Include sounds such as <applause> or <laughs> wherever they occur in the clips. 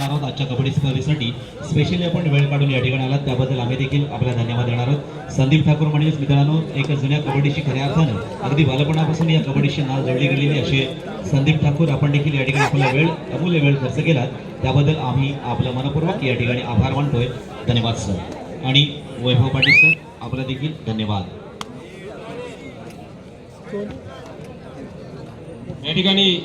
सांगणार आहोत. आजच्या कबड्डी स्पर्धेसाठी स्पेशली आपण वेळ काढून या ठिकाणी आलात. त्याबद्दल आम्ही देखील आपला धन्यवाद देणार आहोत. संदीप ठाकूर म्हणजेच मित्रांनो एका जुन्या कबड्डीची खऱ्या अर्थानं अगदी बालपणापासून या कबड्डीशी नाव जोडली गेलेली असे संदीप ठाकूर आपण देखील या ठिकाणी आपला वेळ अमूल्य वेळ खर्च केलात. त्याबद्दल आम्ही आपलं मनपूर्वक या ठिकाणी आभार मानतोय. धन्यवाद सर. आणि वैभव पाटील सर आपलं देखील धन्यवाद. या ठिकाणी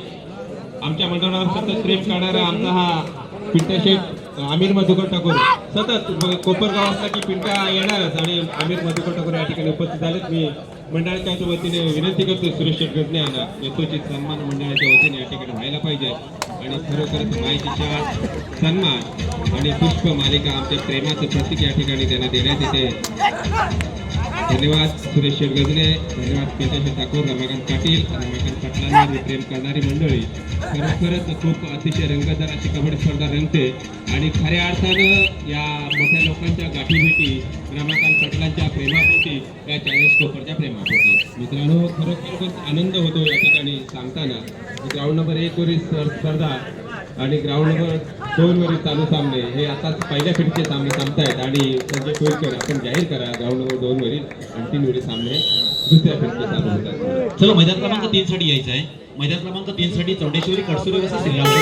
आमच्या मंडळावर सतत प्रेम करणारा आमचा हा पिंटा शेठ आमिर मधुकर ठाकूर. सतत कोपरगाव असला की पिंटा येणारच आणि आमिर मधुकर ठाकूर या ठिकाणी उपस्थित झालेत. मी मंडळाच्या वतीने विनंती करतो सुरेश गजने यांना. यथोचित सन्मान मंडळाच्या वतीने या ठिकाणी व्हायला पाहिजे. आणि खरोखरच माहितीच्या सन्मान आणि पुष्प मालिका आमच्या प्रेमाचं प्रतीक या ठिकाणी त्यांना देण्यात येते. धन्यवाद सुरेश गजने. धन्यवाद पिंटेश ठाकूर रमाकांत पाटील. रमाकांत पाटलांवर प्रेम करणारी मंडळी. खरोखरच खूप अतिशय रंगतदार अशी कबड्डी स्पर्धा रंगते. आणि खऱ्या अर्थानं या मोठ्या लोकांच्या गाठीभेटी रमाकांत पाटलांच्या प्रेमापोटी या चॅलेंज कोपरच्या प्रेमापोटी. मित्रांनो खरोखर खूप आनंद होतो या ठिकाणी सांगताना. ग्राउंड नंबर एक वरील स्पर्धा आणि ग्राउंड नंबर दोन वरील चालू सामने हे आताच पहिल्या फेरीचे सामने संपतायत आणि संजय कोळकर आपण जाहीर करा ग्राउंड नंबर दोन वरील आणि तीन सामने दुसऱ्या फेरीचे चालू होतात. चलो मैदान क्रमांक तीन साठी यायचं आहे. मैदान क्रमांक तीन साठी चौंडेश्वरी कडसुरे वसा श्रीरामगड.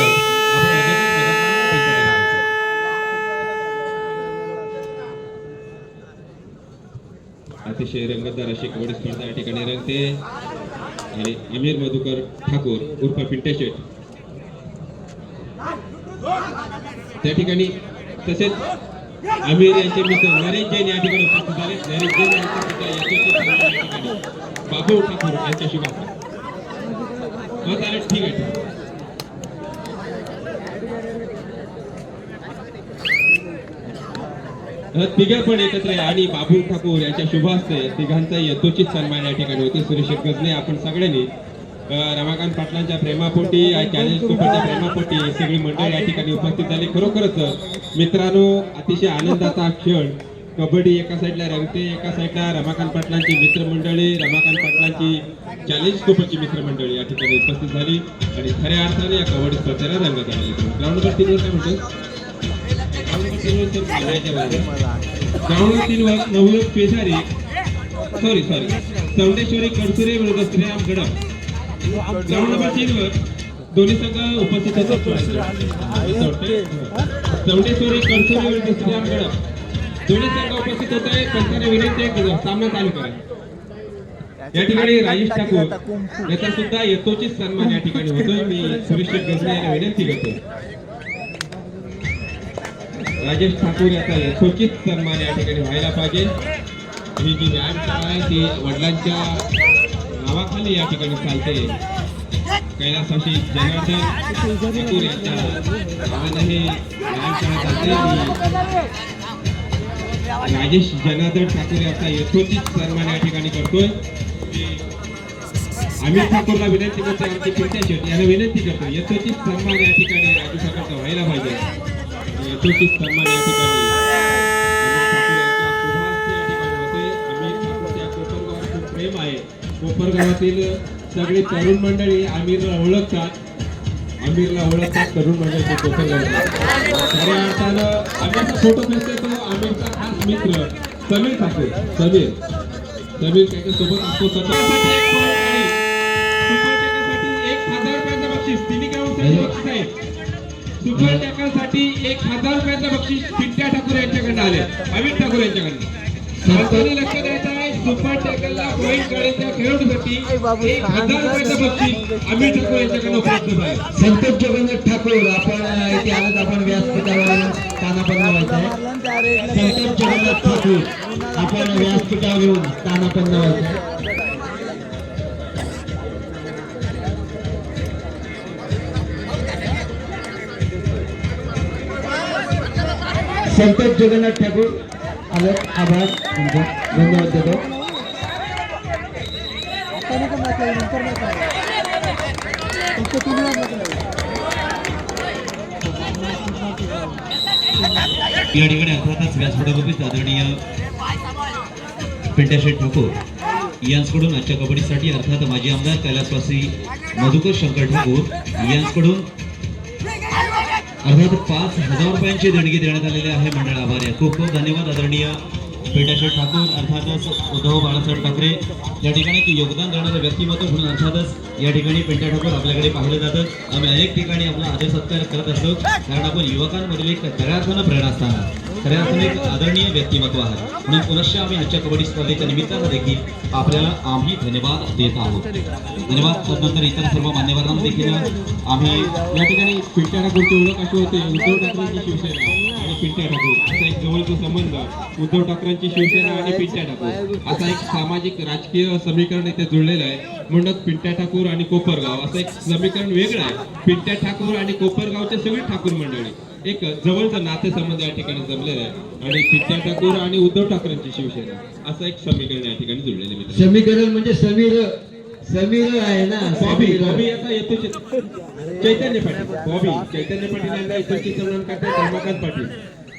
अतिशय रंगतदार अशी कबड्डी स्पर्धा या ठिकाणी रंगते. आणि अमीर मधुकर ठाकूर उर्फ पिंटे शेठ त्या ठिकाणी तसेच आमिर यांचे मित्र नरेश जैन या ठिकाणी उपस्थित झाले. नरेश जैन यांचे पिता बाबू ठाकूर यांच्याशी बाबा हो चालेल ठीक आहे. पण एकत्र आणि बाबू ठाकूर यांच्या शुभास्ते तिघांचा यथोचित सन्मान या ठिकाणी होते. सुरेश गजने आपण सगळ्यांनी रमाकांत पाटलांच्या प्रेमापोटी कॅलेज कुपरच्या प्रेमापोटी सगळी मंडळ या ठिकाणी उपस्थित झाली. खरोखरच मित्रांनो अतिशय आनंदाचा क्षण. कबड्डी एका साईडला रंगते एका साईडला रमाकांत पाटलांची मित्रमंडळी रमाकांत पाटलांची चॅलेंज कुपरची मित्रमंडळी. या ठिकाणी उपस्थित झाली आणि खऱ्या अर्थाने या कबड्डी स्पर्धेला रंगत आली ग्राउंड नंबर तीनवर काय म्हणतो ग्राउंड तीन वर नवयुवक सॉरी सॉरी चौंडेश्वरी कडसुरे विरुद्ध श्रीराम गडप ग्राउंड नंबर तीन दोन्ही संघ उपस्थित होते चौंडेश्वरी कडसुरे विरुद्ध श्रीराम गडप दोन्ही संघ उपस्थित होत आहे पंचाने विनंती आहे की सामना चालू करा. या ठिकाणी राजेश ठाकूर याचा सुद्धा यथोचित सन्मान या ठिकाणी होतोय. मी सुरेश गजरे यांना विनंती करतो. राजेश ठाकूर याचा यथोचित सन्मान या ठिकाणी व्हायला पाहिजे. ही जी व्यायामशाळा आहे ती वडिलांच्या नावाखाली या ठिकाणी चालते. कैलासाशी जनार्दन ठाकूर यांच्या नावाने व्यायामशाळा चालते. राजेश जनार्दन ठाकूर याचा यथोचित सन्मान या ठिकाणी करतोय. अमित ठाकूरला विनंती करतो आमचे पिंट्या शेट यांना विनंती करतो यथोचित सन्मान या ठिकाणी राजू ठाकरचा व्हायला पाहिजे. यथोचित सन्मान या ठिकाणी प्रेम आहे. कोपरगावातील सगळी तरुण मंडळी आमिरला ओळखतात आमिरला तरुण मंडळी कोपरगावात खऱ्या अर्थानं आमिरचा फोटो दिसतोय तो आमिरचा खास मित्र समीर ठाकूर. समीर. समीर त्याच्यासोबत असतो सुपर टॅकलसाठी एक हजार रुपयाचं बक्षीस. पिंट्या ठाकूर यांच्याकडनं आले अमित ठाकूर यांच्याकडनं. सर्वांनी लक्ष द्यायचं आहे. सुपर टॅकलला पॉईंट काढायच्या खेळाडूसाठी एक हजार रुपयाचं बक्षीस अमित ठाकूर यांच्याकडनं उपलब्ध झालं. संतोष जगन्नाथ ठाकूर आपण इथे आलात आपण व्यासपीठावर तानापन्न व्हायचं आहे. संतोष जगन्नाथ ठाकूर आपण व्यासपीठावर येऊन तानापन्न व्हायचं आहे. संतोष जगन्नाथ ठाकूर आलं आभार धन्यवाद देतो. या ठिकाणी अर्थातच व्यासपीठावरतीच आदरणीय पिंट्याशेठ ठाकूर यांच्याकडून आजच्या कबड्डीसाठी अर्थात माजी आमदार कैलासवासी मधुकर शंकर ठाकूर यांच्याकडून अर्थात पाच हजार रुपयांची देणगी देण्यात आलेली आहे मंडळ आभार आहे. खूप खूप धन्यवाद आदरणीय पेटाशेठ ठाकूर अर्थातच उद्धव बाळासाहेब ठाकरे. या ठिकाणी की योगदान देणारं व्यक्तिमत्व म्हणून अर्थातच या ठिकाणी पेंटा ठाकूर आपल्याकडे पाहिलं जातं. आम्ही अनेक ठिकाणी आपला आदर सत्कार करत असतो. कारण आपण युवकांमधील एक खऱ्या प्रेरणा असताना खऱ्या अर्थाने एक आदरणीय व्यक्तिमत्व आहे. म्हणून पुनश्च आम्ही आजच्या कबड्डी स्पर्धेच्या निमित्तानं देखील आपल्याला आम्ही धन्यवाद देत आहोत. धन्यवाद तदनंतर इतर सर्व मान्यवरांना देखील आम्ही या ठिकाणी पिंट्या ठाकूरची ओळख अशी होते उद्धव ठाकरेंची शिवसेना आणि पिंट्या ठाकूर. असा एक जवळचा संबंध उद्धव ठाकरेंची शिवसेना आणि पिंट्या ठाकूर. असा एक सामाजिक राजकीय समीकरण इथे जुळलेलं आहे. म्हणूनच पिंट्या ठाकूर आणि कोपरगाव असं एक समीकरण वेगळं आहे. पिंट्या ठाकूर आणि कोपरगावचे सगळे ठाकूर मंडळी. एक जवळचं नातेसंबंध या ठिकाणी जमलेलं आहे. आणि पिंट्या ठाकूर आणि उद्धव ठाकरेंची शिवसेना असं एक समीकरण या ठिकाणी जुळलेलं आहे मित्रांनो. समीकरण म्हणजे समीर समीर आहे ना बॉबी बॉबी आता येतो चैतन्य पाटील बॉबी चैतन्य पाटील यांना इथूनची सन्मान करते रमाकांत पाटील.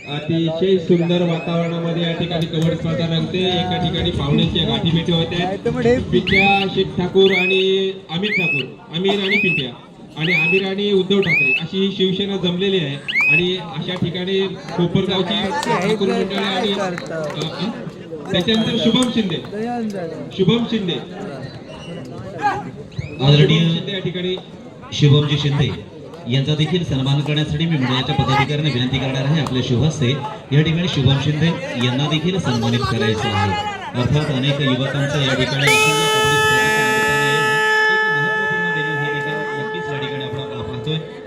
अतिशय सुंदर वातावरणामध्ये या ठिकाणी कबड्डी स्पर्धा रंगते एका ठिकाणी पाहुण्यांच्या गाठीभेटी होत्या पिंट्या शेठ ठाकूर आणि अमित ठाकूर अमीर आणि पिंट्या आणि आमिर आणि उद्धव ठाकरे अशी ही शिवसेना जमलेली आहे. आणि अशा ठिकाणी कोपरगावची मंडळी आणि त्याच्यानंतर शुभम शिंदे. शुभम शिंदे. आदरणीय शिंदे या ठिकाणी. शुभमजी शिंदे यांचा देखील सन्मान करण्यासाठी मी मंडळाच्या पदाधिकाऱ्यांना विनंती करणार आहे आपल्या शुभहस्ते. या ठिकाणी शुभम शिंदे यांना देखील सन्मानित करायचं आहे. अर्थात अनेक युवकांचं या ठिकाणी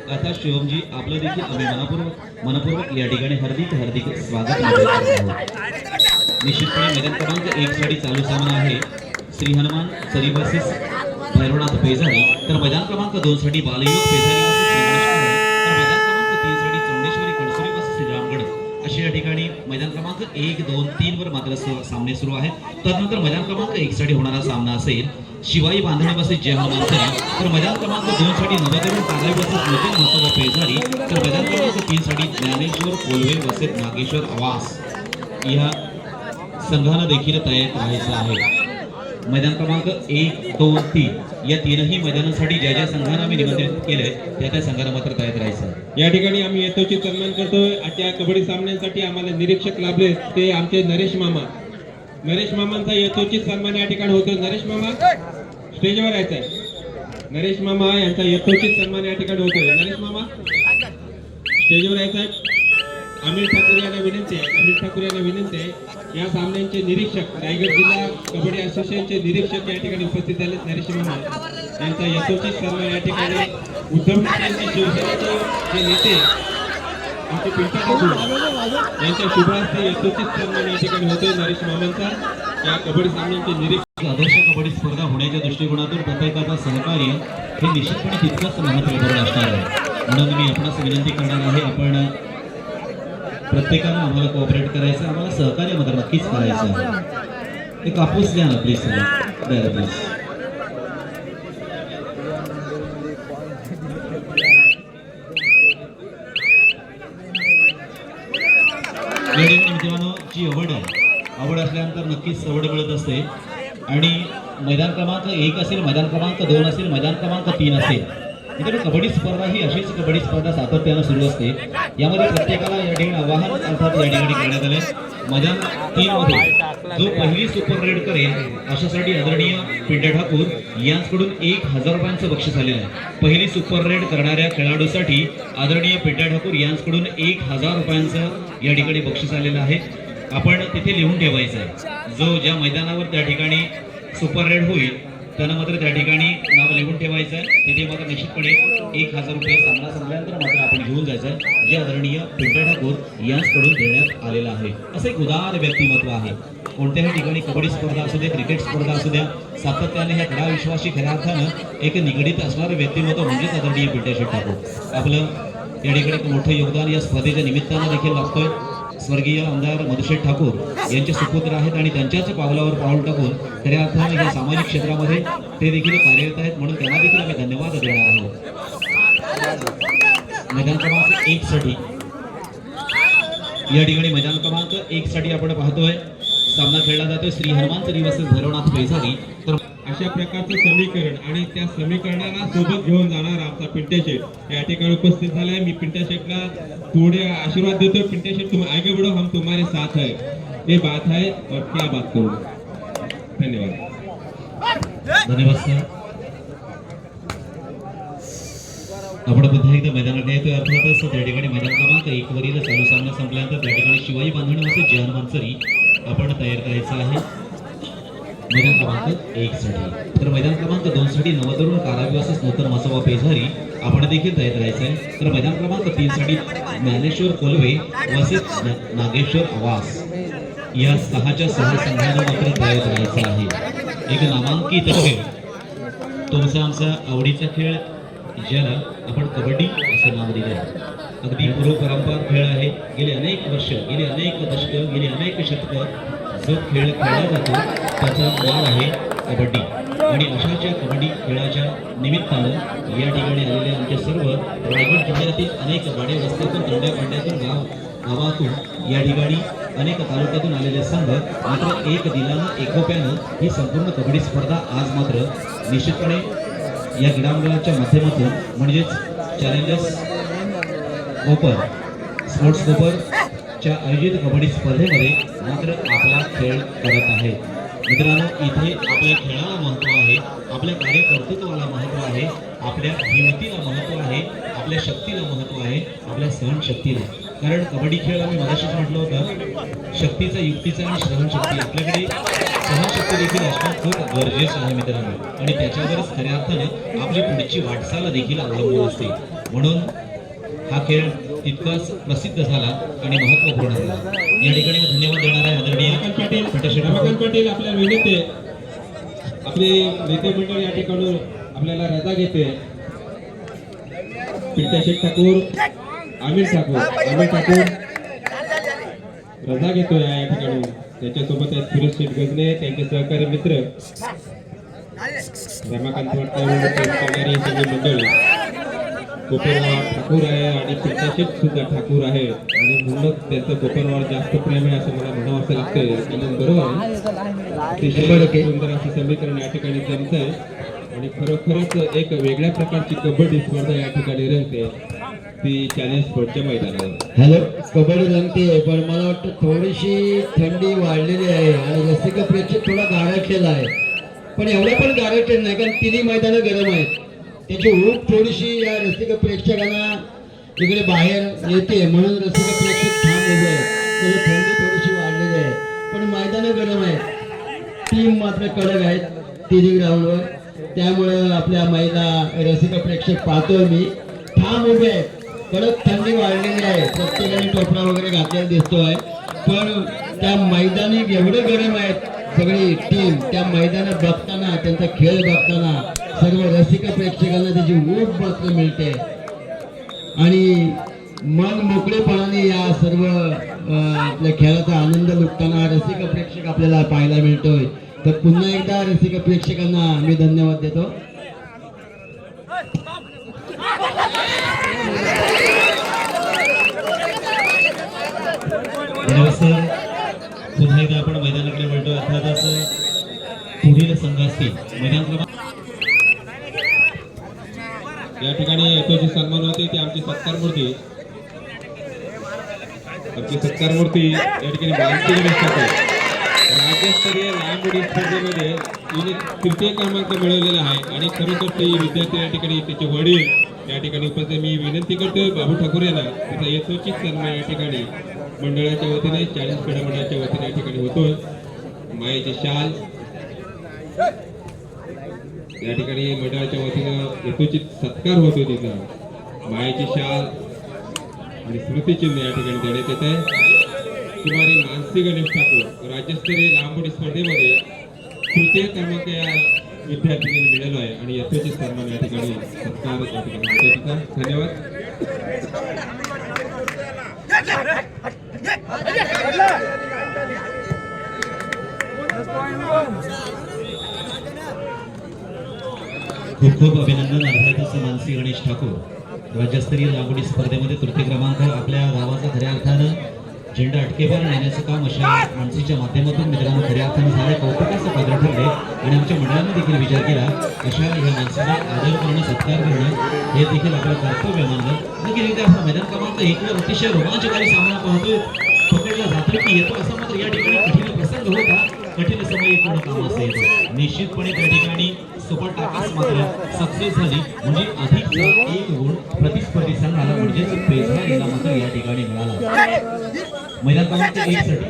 अर्थात शिवमजी आपलं देखील आम्ही मनापूर्वक मनपूर्वक या ठिकाणी हार्दिक हार्दिक स्वागत निश्चितपणे मैदान क्रमांक एक साठी चालू सामना आहे. श्री हनुमान सरी वर्सेस भैरवनाथ पेजारी तर मैदान क्रमांक दोन साठी पेजारी गणेश कदम, तर मैदान क्रमांक तीन साठी चौंडेश्वरी कणसुरी वर्सेस श्रीरामगड. अशी या ठिकाणी मैदान क्रमांक एक दोन तीन वर मात्र सामने सुरू आहेत. तदनंतर मैदान क्रमांक एक साठी होणारा सामना असेल. शिवाई बांधणी वर्सेस जय हनुमान तर मैदान क्रमांक दोन साठी नवदेवी कागळे नितीन महत्वा पेजारी तर मैदान क्रमांक तीन साठी ज्ञानेश्वर कोलवे वर्सेस नागेश्वर आवास. या संघानं देखील तयार राहायचं आहे. मैदान क्रमांक एक दोन तीन या तीनही मैदानासाठी ज्या ज्या संघांना आम्ही निमंत्रित केलंय त्या त्या संघांना मात्र तयार राहायचं या ठिकाणी आम्ही यथोचित सन्मान करतोय. त्या कबड्डी सामन्यांसाठी आम्हाला निरीक्षक लाभले ते आमचे नरेश मामा. नरेश मामांचा यथोचित सन्मान या ठिकाणी होतो नरेश मामा? स्टेजवर यायचं आहे नरेश मामा यांचा यथोचित सन्मान या ठिकाणी होतोय. नरेश मामा स्टेजवर यायचं आहे अमित ठाकूर यांना विनंती आहे. अमित ठाकूर यांना विनंती आहे. या सामन्यांचे निरीक्षक रायगड जिल्हा कबड्डी असोसिएशनचे निरीक्षक या ठिकाणी उपस्थित झाले नरेश मामा. यांचा यथोचित सन्मान या ठिकाणी उद्धव ठाकरे शिवसेनेचे जे नेते आमचे पिंटा यांच्या शुभ हस्ते यथोचित सन्मान या ठिकाणी होतोय नरेश मामांचा. या कबड्डी सामन्यांचे निरीक्षक आदर्श कबड्डी स्पर्धा होण्याच्या दृष्टिकोनातून प्रत्येकाचा सहकार्य हे निश्चितपणे तितकंच महत्त्वपूर्ण असणार आहे. म्हणून मी आपणास विनंती करणार आहे आपण प्रत्येकानं आम्हाला कोऑपरेट करायचं आम्हाला सहकार्य मात्र नक्कीच करायचं आहे. ते कापूस द्या ना प्लीज द्या प्लीज या ठिकाणी मित्रांनो जी आवड आहे आवड असल्यानंतर नक्कीच सवड मिळत असते. आणि मैदान क्रमांक एक असेल मैदान क्रमांक दोन असेल मैदान क्रमांक तीन असेल. मित्रांनो कबड्डी स्पर्धा ही अशीच कबड्डी स्पर्धा सातत्यानं सुरू असते. यामध्ये प्रत्येकाला या ठिकाणी आवाहन अर्थात या ठिकाणी करण्यात आले मैदान तीन मध्ये जो पहिली सुपर रेड करेल अशासाठी आदरणीय पिंड्या ठाकूर यांकडून एक हजार रुपयांचं बक्षीस आलेलं आहे. पहिली सुपर रेड करणाऱ्या खेळाडूसाठी आदरणीय पिंड्या ठाकूर यांकडून एक हजार रुपयांचं या ठिकाणी बक्षीस आलेलं आहे. आपण तिथे लिहून ठेवायचं आहे. जो ज्या मैदानावर त्या ठिकाणी सुपर रेड होईल त्यानं मात्र त्या ठिकाणी नाव लिहून ठेवायचं आहे. तिथे मात्र निश्चितपणे एक हजार रुपये सामना संपल्यानंतर मात्र आपण घेऊन जायचं आहे. जे आदरणीय पिंट्या ठाकूर यांच्याकडून देण्यात आलेलं आहे. असं एक उदार व्यक्तिमत्व आहे. कोणत्याही ठिकाणी कबड्डी स्पर्धा असू द्या क्रिकेट स्पर्धा असू द्या सातत्याने ह्या क्रीडा विश्वाशी खऱ्या अर्थानं एक निगडीत असणारं व्यक्तिमत्व म्हणजेच आदरणीय पिंट्या ठाकूर. आपलं या ठिकाणी एक मोठं योगदान या स्पर्धेच्या निमित्तानं देखील लागतोय. स्वर्गीय आमदार मधुशेठ ठाकूर यांचे सुपुत्र आहेत आणि त्यांच्याच पावलावर पाऊल टाकून खऱ्या अर्थाने या सामाजिक क्षेत्रामध्ये ते देखील कार्यरत आहेत म्हणून त्यांना देखील आम्ही धन्यवाद देणार आहोत. मैदान क्रमांक एक साठी. या ठिकाणी मैदान क्रमांक एक साठी आपण पाहतोय. सामना खेळला जातोय. श्री हनुमान तरी वर्सेस भैरवनाथ तर अशा प्रकारचं समीकरण आणि त्या समीकरणाला सोबत घेऊन जाणार आमचा पिंट्या शेठ. या ठिकाणी उपस्थित झालाय. मी पिंट्या शेठला थोडे आशीर्वाद देतोय. पिंट्या शेठ तुम आगे बडो हम तुम्हारे साथ है. ये बात है और क्या बात करू? धन्यवाद. धन्यवाद सर. आपण पुन्हा एकदा मैदानात येतोय अर्थातच त्या ठिकाणी मैदान क्रमांक एक वरील चालू सामना संपल्यानंतर त्या ठिकाणी शिवाजी बांधणी असं जहान मानसरी आपण तयार करायचं आहे. मैदान क्रमांक एक साठी. तर मैदान क्रमांक दोन साठी नवतरुण कारावी नूतन मसोबा पेझारी आपण देखील तयार राहायचं आहे तर मैदान क्रमांक तीन साठी ज्ञानेश्वर कोलवे वसित नागेश्वर आवास या सहाच्या सहा संघांना मात्र तयार करायचं आहे. एक नामांकित खेळ. तुमचा आमचा आवडीचा खेळ ज्याला आपण कबड्डी असं नाव दिले आहे. अगदी पूर्वपरंपरा खेळ आहे. गेले अनेक वर्ष गेले अनेक दशकं गेली अनेक शतकं जो खेळ खेळला जातो त्याचं नाव आहे कबड्डी. आणि अशाच्या कबड्डी खेळाच्या निमित्तानं या ठिकाणी आलेले आमचे सर्व रायगड जिल्ह्यातील अनेक वाडे वस्त्यातून तंड्या पांड्यातून गाव गावातून या ठिकाणी अनेक तालुक्यातून आलेले संघ मात्र एक दिलानं एकोप्यानं ही संपूर्ण कबड्डी स्पर्धा आज मात्र निश्चितपणे या क्रीडांगणाच्या माध्यमातून म्हणजेच चॅलेंजर्स कोपर स्पोर्ट्स ओपनच्या आयोजित कबड्डी स्पर्धेमध्ये मात्र आपला खेळ करत आहे. मित्रांनो इथे आपल्या खेळाला महत्त्व आहे आपल्या कार्यकर्तृत्वाला महत्त्व आहे आपल्या हिमतीला महत्त्व आहे आपल्या शक्तीला महत्त्व आहे आपल्या सहनशक्तीला. कारण कबड्डी खेळ आम्ही मगाशीच म्हटलं होतं शक्तीचा युक्तीचा आणि सहनशक्ती आपल्याकडे सहनशक्ती देखील असणं खूप गरजेचं आहे मित्रांनो. आणि त्याच्यावरच खऱ्या अर्थानं आपली पुढची वाटचाल देखील अवलंबून असते. म्हणून हा खेळ तितकाच प्रसिद्ध झाला आणि महत्त्वपूर्ण झाला. या ठिकाणी मी धन्यवाद देणार आहे आदरणीय पाटील. पिंटू रमाकांत पाटील आपल्या विनंती. आपले नेते मंडळ या ठिकाणून आपल्याला रजा घेते पिंट्या शेख ठाकूर आमिर ठाकूर आमिर ठाकूर रजा घेतोय या ठिकाणी त्याच्यासोबत आहेत फिरोज शेठ गजने त्यांचे सहकारी मित्र. रमाकांत सगळी मंडळी. कोपरवाड ठाकूर आहे आणि पिंट्या सुद्धा ठाकूर आहे. आणि म्हणूनच त्यांचं कोपरवाड जास्त प्रेम आहे असं मला म्हणावं असं लागतंय बरोबर आहे. सुंदर असं समीकरण या ठिकाणी जमतंय. आणि खरोखरच एक वेगळ्या प्रकारची कबड्डी स्पर्धा या ठिकाणी रंगते. ती चॅलेंज स्पोर्टच्या मैदानावर. हॅलो कबड्डी रंगते पण मला वाटतं थोडीशी थंडी वाढलेली आहे. आणि रसिका प्रेक्षक थोडा गारठलेला आहे. पण एवढं पण गारठलेलं नाही कारण तिन्ही मैदानं गरम आहेत. त्याची ऊब थोडीशी या रसिक प्रेक्षकांना. इकडे बाहेर येते म्हणून रसिक प्रेक्षक थांब उभे त्याची थंडी थोडीशी वाढलेली आहे. पण मैदानं गरम आहे टीम मात्र कडक आहेत तिन्ही ग्राउंडवर. त्यामुळं आपल्या महिला रसिक प्रेक्षक पाहतोय मी. ठाम उभे आहेत. कडक थंडी वाढलेली आहे. प्रत्येकाने टोपरा वगैरे घातलेला दिसतोय. पण त्या मैदानी एवढे गरम आहेत सगळी टीम त्या मैदानात बघताना त्यांचा खेळ बघताना सर्व रसिक प्रेक्षकांना त्याची ऊब मात्र मिळते. आणि मन मोकळेपणाने या सर्व आपल्या खेळाचा आनंद लुटताना रसिक प्रेक्षक आपल्याला पाहायला मिळतोय. तर पुन्हा एकदा रसिक प्रेक्षकांना मी धन्यवाद देतो. सर पुन्हा एकदा आपण संघ असतील मैदान क्रमांक या ठिकाणी यशोजी सन्मान होते ते आमची सत्कार मूर्ती आमची सत्कार मूर्ती या ठिकाणी राज्यस्तरीय लहान मुली स्पर्धेमध्ये तिने तृतीय क्रमांक मिळवलेला आहे. आणि खरोखर ते विद्यार्थी या ठिकाणी त्याचे वडील या ठिकाणी उपस्थित. मी विनंती करतोय बाबू ठाकूर यांना त्याचा यथोचित सन्मान या ठिकाणी मंडळाच्या वतीने चाळीस पेढा मंडळाच्या वतीने या ठिकाणी होतोय. मायेचे शाल या ठिकाणी मंडळाच्या वतीनं यथोचित सत्कार होतो तिचा मायेची शाल आणि स्मृतिचिन्ह या ठिकाणी देण्यात येत आहे. कुमारी मानसी गणेश ठाकूर राज्यस्तरीय लांबोडी स्पर्धेमध्ये तृतीय क्रमांक या विद्यार्थिनीने मिळालो आहे आणि यथोचित सन्मान या ठिकाणी सत्कार या ठिकाणी होतो तिचा धन्यवाद. खूप खूप अभिनंदन अर्थातच मानसी गणेश ठाकूर. राज्यस्तरीय लागवडी स्पर्धेमध्ये तृतीय क्रमांक आपल्या गावाचा खऱ्या अर्थानं झेंडा अटकेवर नेण्याचं काम अशा मानसीच्या माध्यमातून मित्रांनो खऱ्या अर्थानं झालं कौतुकाचं पात्र ठरले आणि आमच्या मंडळाने देखील विचार केला अशा या माणसाला आदर करणं सत्कार करणं हे देखील आपलं कर्तव्य मानलं. नक्कीच आपण मैदान क्रमांक एकवर अतिशय रोमांचकारी सामना पाहतोय. पकडला जातो की येतो असा मात्र या ठिकाणी कठीण प्रसंग होता. कठीण समय पूर्ण काम असेल निश्चितपणे त्या ठिकाणी सुपर टाकस मात्र सक्सेस झाली. म्हणजे अधिक एक गुण प्रतिस्पर्धी संघाला म्हणजेच पेझारीला मात्र या ठिकाणी मिळाला. महिला क्रमांक एक साठी.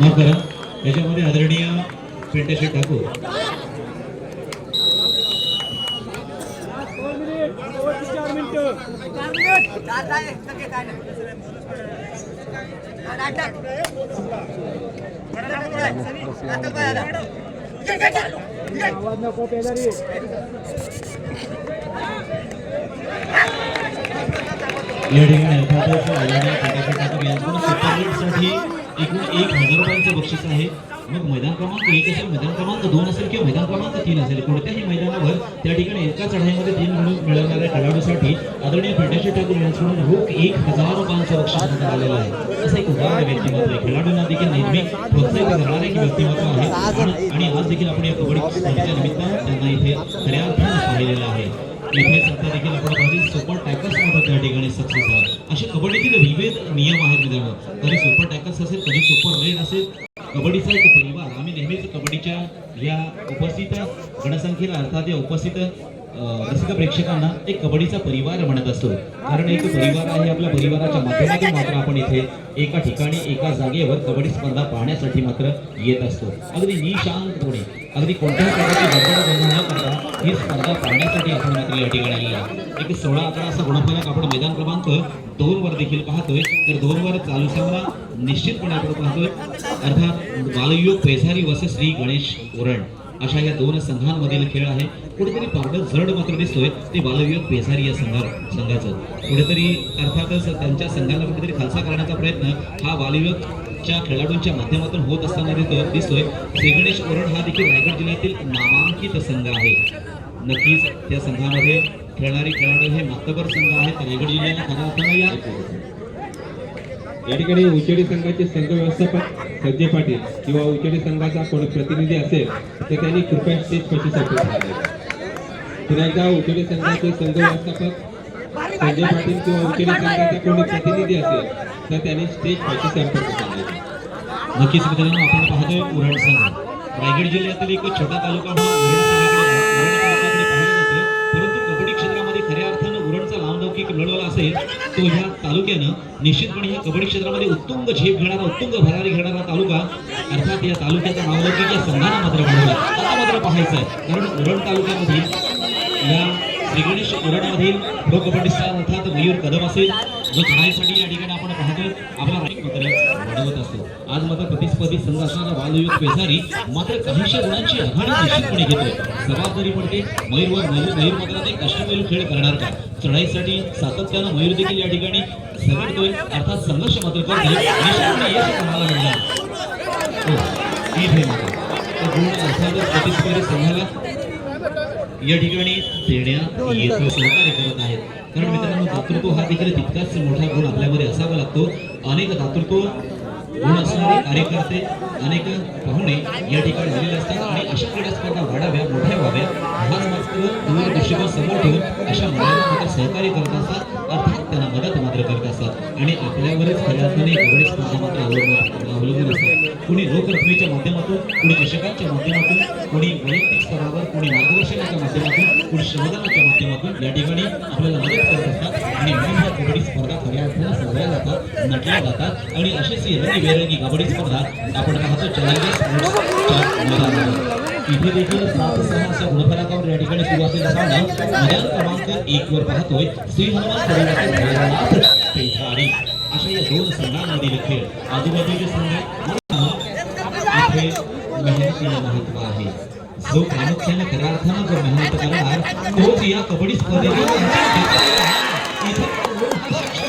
माफ करा. याच्यामध्ये आदरणीय पेंटेशेट ठाकूर. या ठिकाणी अर्थातच आदरणीय पेंटेशेट ठाकूर यांच्याकडून एकूण एक हजार रुपयांचं बक्षीस आहे. मग मैदान क्रमांक एक असेल मैदान क्रमांक दोन असेल किंवा मैदान क्रमांक तीन असेल कोणत्याही मैदानावर त्या ठिकाणी एका चढाईमध्ये तीन गुण मिळवणाऱ्या खेळाडूसाठी आदरणीय पेंटेशेट ठाकूर यांच्याकडून रोख एक हजार रुपयांचं बक्षीस देण्यात आलेलं आहे. असं एक उदाहरण व्यक्तिमत्व. आहे खेळाडूंना देखील नेहमी प्रोत्साहित करणारे एक व्यक्तिमत्व आहे. आणि- आज देखील आपण या कबड्डी स्पर्धेच्या निमित्तानं त्यांना इथे खऱ्या अर्थानं पाहिलेलं आहे. इथे सध्या देखील आपण पाहिजे सुपर टायकर्स मध्ये सक्सेस झाला असे कबड्डीतील विविध नियम आहेत मित्रांनो. कधी सुपर टॅकल्स असेल कधी सुपर रेड असेल कबड्डीचा एक परिवार. आम्ही नेहमीच कबड्डीच्या या उपस्थित गणसंख्येला अर्थात या उपस्थित रसिक प्रेक्षकांना एक कबड्डीचा परिवार म्हणत असतो. कारण एक परिवार आहे आपल्या परिवाराच्या माध्यमातून मात्र आपण इथे एका ठिकाणी एका जागेवर कबड्डी स्पर्धा पाहण्यासाठी मात्र येत असतो. अगदी निशांतपणे अगदी कोणत्याही प्रकारची गडबड न करता ही स्पर्धा पाहण्यासाठी आपण मात्र या ठिकाणी आलेला एक सोळा अकरा असा गुणफलक आपण मैदान क्रमांक दोन वर देखील पाहतोय. तर दोन वर चालू सामना निश्चितपणे आपण पाहतोय. अर्थात बालयुग पेसारी वस श्री गणेश उरण अशा या दोन संघांमधील खेळ आहे. कुठेतरी पारडं जड मात्र दिसतोय. ते बालवियोग पेसारी या संघा संघाचं. कुठेतरी अर्थातच त्यांच्या संघाला कुठेतरी खालसा करण्याचा प्रयत्न हा बालवियोगच्या खेळाडूंच्या माध्यमातून होत असताना दिसतोय श्री गणेश हा देखील रायगड जिल्ह्यातील नामांकित संघ आहे. नक्कीच त्या संघामध्ये खेळणारे खेळाडू हे मातबर संघ आहेत. रायगड जिल्ह्याला खऱ्या अर्थानं या या ठिकाणी उचेडी संघाचे संघ व्यवस्थापक संजय पाटील किंवा उचेडी संघाचा कोणी प्रतिनिधी असेल तर त्यांनी कृपया स्टेज पशी संपर्क साधावा पुन्हा एकदा उचेडी संघाचे संघ व्यवस्थापक संजय पाटील किंवा उचेडी संघाचा कोणी प्रतिनिधी असेल तर त्यांनी स्टेज पशी संपर्क साधावा नक्कीच मित्रांनो आपण पाहतोय उरण संघ. रायगड जिल्ह्यातील एक छोटा तालुका म्हणून परंतु कबड्डी क्षेत्रामध्ये खऱ्या अर्थानं उरणचा नावलौकिक लढवला असेल तो ह्या तालुक्यानं निश्चितपणे ह्या कबड्डी क्षेत्रामध्ये उत्तुंग झेप घेणारा उत्तुंग भरारी घेणारा तालुका अर्थात या तालुक्याचा नावलौकिक या संघानं मात्र मिळवला आता मात्र पाहायचं आहे कारण उरण तालुक्यामध्ये या श्रीगणेश उरणमधील प्रो कबड्डी स्टार अर्थात मयूर कदम असेल जो खेळायसाठी या ठिकाणी आपण पाहतो आपला राईट मात्र वाढवत असतो. आज मात्र प्रतिस्पर्धी संघ असणारा बालयुग पेसारी मात्र काहीशे गुणांची आघाडी निश्चितपणे घेतोय. जबाबदारी पडते मयूरवर. मयूर मयूर मात्र ते कष्टमयू खेळ करणार का? चढाईसाठी सातत्यानं मयूर देखील या ठिकाणी सगळतोय अर्थात संघर्ष मात्र करतोय. निश्चितपणे यश कोणाला मिळणार. हो, इथे मात्र. गुण अर्थातच प्रतिस्पर्धी संघाला या ठिकाणी देण्यात येतो सहकार्य करत आहेत. कारण मित्रांनो दातृत्व हा देखील तितकाच मोठा गुण आपल्यामध्ये असावा लागतो. अनेक दातृत्व गुण असणारे कार्यकर्ते अनेक पाहुणे या ठिकाणी झालेले असतात आणि अशा क्रीडा स्पर्धा वाढाव्या मोठ्या व्हाव्या हाच मात्र दूरदृष्टीकोन समोर ठेवून अशा मुलांना मात्र सहकार्य करत असतात अर्थात त्यांना मदत मात्र करत असतात. आणि आपल्यावरच खऱ्या अर्थाने कबड्डी स्पर्धा मात्र अवलंबून अवलंबून असतात. कुणी रोख रकमेच्या माध्यमातून कुणी चषकांच्या माध्यमातून कुणी वैयक्तिक स्तरावर कुणी मार्गदर्शनाच्या माध्यमातून कुणी श्रमदानाच्या माध्यमातून या ठिकाणी आपल्याला मदत करत असतात आणि म्हणून ह्या कबड्डी स्पर्धा खऱ्या अर्थानं सोडल्या जातात नटल्या जातात आणि अशीच ही रंगीबेरंगी कबड्डी स्पर्धा आपण पाहतो चॅलेंजेस इथे देखील सात सहा अशा गुणफलकावर या ठिकाणी सुरू असलेला सामना मैदान क्रमांक एक वर पाहतोय. श्री हनुमान परिवारातील पेठारी. अशा या दोन संघांमधील खेळ आजूबाजूचे संघ इथे मेहनतीला महत्त्व आहे. जो प्रामुख्याने खऱ्या अर्थानं जो मेहनत करणार तोच या कबड्डी स्पर्धेत Thank <laughs> you.